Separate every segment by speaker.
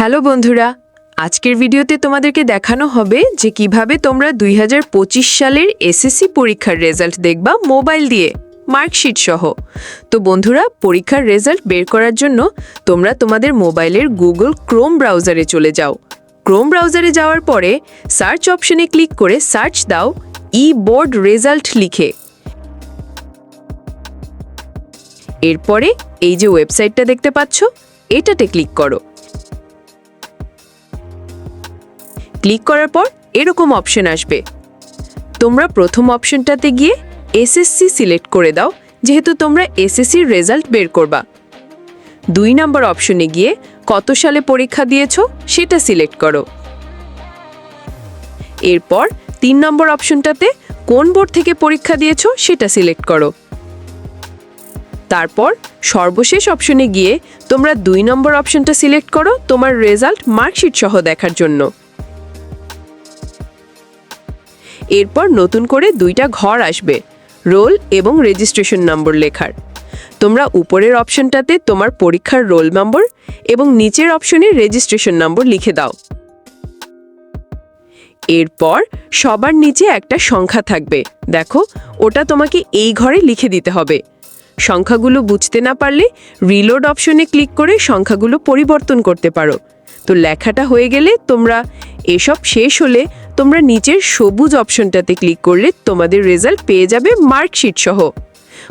Speaker 1: Hello বন্ধুরা, আজকের ভিডিওতে তোমাদেরকে দেখানো হবে যে কীভাবে তোমরা দুই হাজার পঁচিশ সালের এসএসসি পরীক্ষার রেজাল্ট দেখবা মোবাইল দিয়ে, মার্কশিট সহ। তো বন্ধুরা, পরীক্ষার রেজাল্ট বের করার জন্য তোমরা তোমাদের মোবাইলের গুগল ক্রোম ব্রাউজারে চলে যাও। ক্রোম ব্রাউজারে যাওয়ার পরে সার্চ অপশনে ক্লিক করে সার্চ দাও ই বোর্ড রেজাল্ট লিখে। এরপরে এই যে ওয়েবসাইটটা দেখতে পাচ্ছ, এটাতে ক্লিক করো। ক্লিক করার পর এরকম অপশন আসবে। তোমরা প্রথম অপশনটাতে গিয়ে এসএসসি সিলেক্ট করে দাও, যেহেতু তোমরা এসএসসির রেজাল্ট বের করবা। দুই নম্বর অপশনে গিয়ে কত সালে পরীক্ষা দিয়েছ সেটা সিলেক্ট করো। এরপর তিন নম্বর অপশনটাতে কোন বোর্ড থেকে পরীক্ষা দিয়েছ সেটা সিলেক্ট করো। তারপর সর্বশেষ অপশনে গিয়ে তোমরা দুই নম্বর অপশনটা সিলেক্ট করো তোমার রেজাল্ট মার্কশিট সহ দেখার জন্য। এরপর নতুন করে দুইটা ঘর আসবে, রোল এবং রেজিস্ট্রেশন নম্বর লেখার। তোমরা উপরের অপশনটাতে তোমার পরীক্ষার রোল নম্বর এবং নিচের অপশনে রেজিস্ট্রেশন নম্বর লিখে দাও। এরপর সবার নিচে একটা সংখ্যা থাকবে, দেখো, ওটা তোমাকে এই ঘরে লিখে দিতে হবে। সংখ্যাগুলো বুঝতে না পারলে রিলোড অপশনে ক্লিক করে সংখ্যাগুলো পরিবর্তন করতে পারো। তো লেখাটা হয়ে গেলে তোমরা এসব শেষ হলে তোমরা নিচের সবুজ অপশনটাতে ক্লিক করলে তোমাদের রেজাল্ট পেয়ে যাবে মার্কশিট সহ।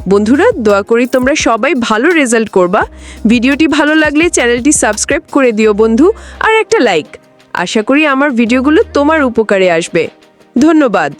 Speaker 1: বন্ধুরা, দোয়া করি তোমরা সবাই ভালো রেজাল্ট করবা। ভিডিওটি ভালো লাগলে চ্যানেলটি সাবস্ক্রাইব করে দিও বন্ধু, আর একটা লাইক। আশা করি আমার ভিডিওগুলো তোমার উপকারে আসবে। ধন্যবাদ।